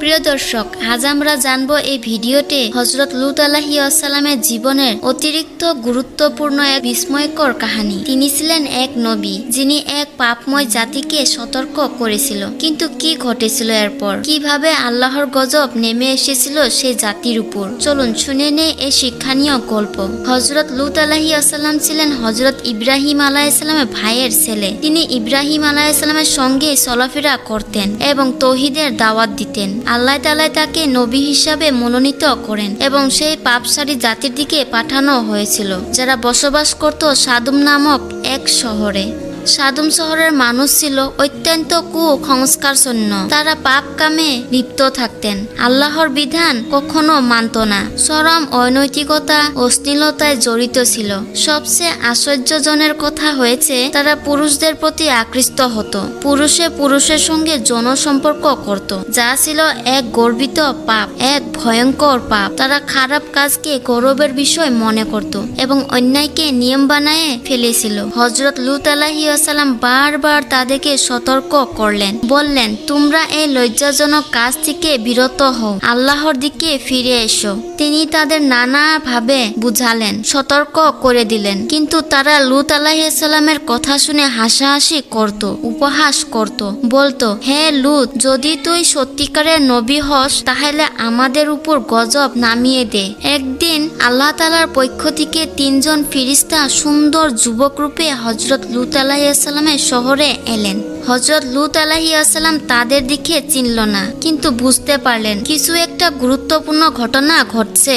প্রিয় দর্শক, আজ আমরা জানব এই ভিডিওতে হজরত লুত আলাহি আসসালামের জীবনের অতিরিক্ত গুরুত্বপূর্ণ এক বিস্ময়কর কাহিনী। তিনি ছিলেন এক নবী, যিনি এক পাপময় জাতিকে সতর্ক করেছিল। কিন্তু কি ঘটেছিল এরপর? কীভাবে আল্লাহর গজব নেমে এসেছিল সেই জাতির উপর? চলুন শুনে নে এই শিক্ষণীয় গল্প। হজরত লুত আলাহি আসাল্লাম ছিলেন হজরত ইব্রাহিম আলাহিসাল্লামের ভাইয়ের ছেলে। তিনি ইব্রাহিম আলাহিসাল্লামের সঙ্গে চলাফেরা করতেন এবং তহিদের দাওয়াত দিতেন। আল্লাহ তালায় তাকে নবী হিসাবে মনোনীত করেন এবং সেই পাপসারি জাতির দিকে পাঠানো হয়েছিল, যারা বসবাস করত সাদুম নামক এক শহরে। সাদুম শহরের মানুষ ছিল অত্যন্ত কুসংস্কারশূন্য তারা পাপ কামে লিপ্ত থাকতেন। আল্লাহর বিধান কখনো মানত না। চরম অনৈতিকতা, অশ্লীলতায় জড়িত ছিল। সবচেয়ে আশ্চর্যজনের কথা হয়েছে, তারা পুরুষদের প্রতি আকৃষ্ট হতো। পুরুষে পুরুষের সঙ্গে জনসম্পর্ক সম্পর্ক করত, যা ছিল এক গর্বিত পাপ, এক ভয়ঙ্কর পাপ। তারা খারাপ কাজকে গৌরবের বিষয় মনে করত এবং অন্যায়কে নিয়ম বানায় ফেলেছিল। হজরত লুত আলাহি আসালাম বারবার তাদেরকে সতর্ক করলেন। বললেন, তোমরা এই লজ্জাজনক কাজ থেকে বিরত হও। আল্লাহর দিকে ফিরে এসো। তিনি তাদের নানা ভাবে বুঝালেন, সতর্ক করে দিলেন। কিন্তু তারা লুত আলাহিসাল্লামের কথা শুনে হাসাহাসি করত, উপহাস করত। বলতো, হে লুত, যদি তুই সত্যিকারের নবী হস, তাহলে আমাদের উপর গজব নামিয়ে দে। একদিন আল্লাহ তালার পক্ষ থেকে তিনজন ফিরিস্তা সুন্দর যুবক রূপে হজরত লুত আলাহিসাল্লামের শহরে এলেন। হজরত লুত আলাহি আসসালাম তাদের দিকে চিনল না, কিন্তু বুঝতে পারলেন কিছু একটা গুরুত্বপূর্ণ ঘটনা ঘটছে।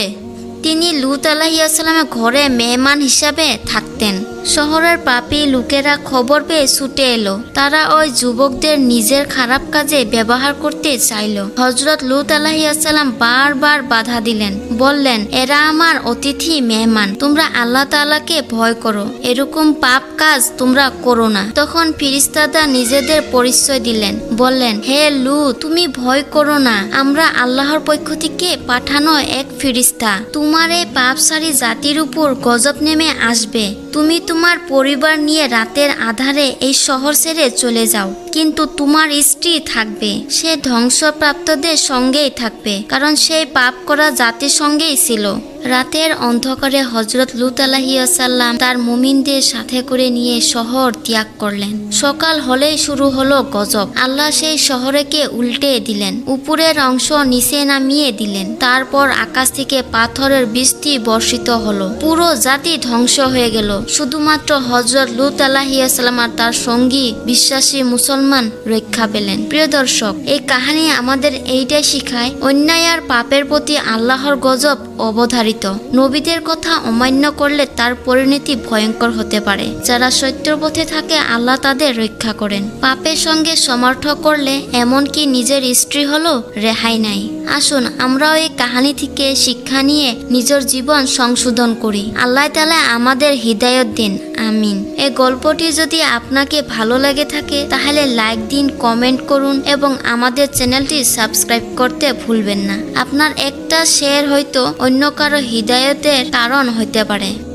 তিনি লুত আলাহি আসসালামের ঘরে মেহমান হিসাবে থাকতেন। শহরের পাপি লোকেরা খবর পেয়ে ছুটে এলো। তারা ওই যুবকদের নিজের খারাপ কাজে ব্যবহার করতে চাইল। হজরত লুত আলাহি আসসালাম বারবার বাধা দিলেন। বললেন, এরা আমার অতিথি মেহমান। তোমরা আল্লাহ তাআলাকে ভয় করো। এরকম পাপ কাজ তোমরা করো না। তখন ফিরিস্তাদা নিজেদের পরিচয় দিলেন। বললেন, হে লু তুমি ভয় করো না। আমরা আল্লাহর পক্ষ থেকে পাঠানো এক ফিরিস্তা। তোমার এই পাপসারী জাতির উপর গজব নেমে আসবে। তুমি তোমার পরিবার নিয়ে রাতের আধারে এই শহর ছেড়ে চলে যাও। কিন্তু তোমার স্ত্রী থাকবে। সে ধ্বংসপ্রাপ্তদের সঙ্গেই থাকবে। কারণ সেই পাপ করা জাতির সঙ্গেই ছিল। রাতের অন্ধকারে হজরত লুত আলাহিয়াসাল্লাম তার মুমিনদের সাথে করে নিয়ে শহর ত্যাগ করলেন। সকাল হলেই শুরু হলো গজব। আল্লাহ সেই শহরেকে উল্টে দিলেন, উপরের অংশ নিচে নামিয়ে দিলেন, তারপর আকাশ থেকে পাথরের বৃষ্টি বর্ষিত হলো। পুরো জাতি ধ্বংস হয়ে গেল। শুধুমাত্র হজরত লুত আলাহিয়াসাল্লাম আর তার সঙ্গী বিশ্বাসী মুসলমান রক্ষা পেলেন। প্রিয় দর্শক, এই কাহিনী আমাদের এইটাই শিখায়, অন্যায় আর পাপের প্রতি আল্লাহর গজব অবধারিত। নবীদের কথা অমান্য করলে তার পরিণতি ভয়ঙ্কর হতে পারে। যারা সত্যর পথে থাকে, আল্লাহ তাদের রক্ষা করেন। পাপের সঙ্গে সমর্থ করলে এমনকি নিজের স্ত্রী হলো রেহাই নাই। আসুন, আমরাও এই কাহিনী থেকে শিক্ষা নিয়ে নিজের জীবন সংশোধন করি। আল্লাহ তালা আমাদের হৃদায়ত দিন। আমিন। এই গল্পটি যদি আপনাকে ভালো লাগে থাকে, তাহলে লাইক দিন, কমেন্ট করুন এবং আমাদের চ্যানেলটি সাবস্ক্রাইব করতে ভুলবেন না। আপনার একটা শেয়ার হয়তো অন্য কারও হৃদায়তের কারণ হতে পারে।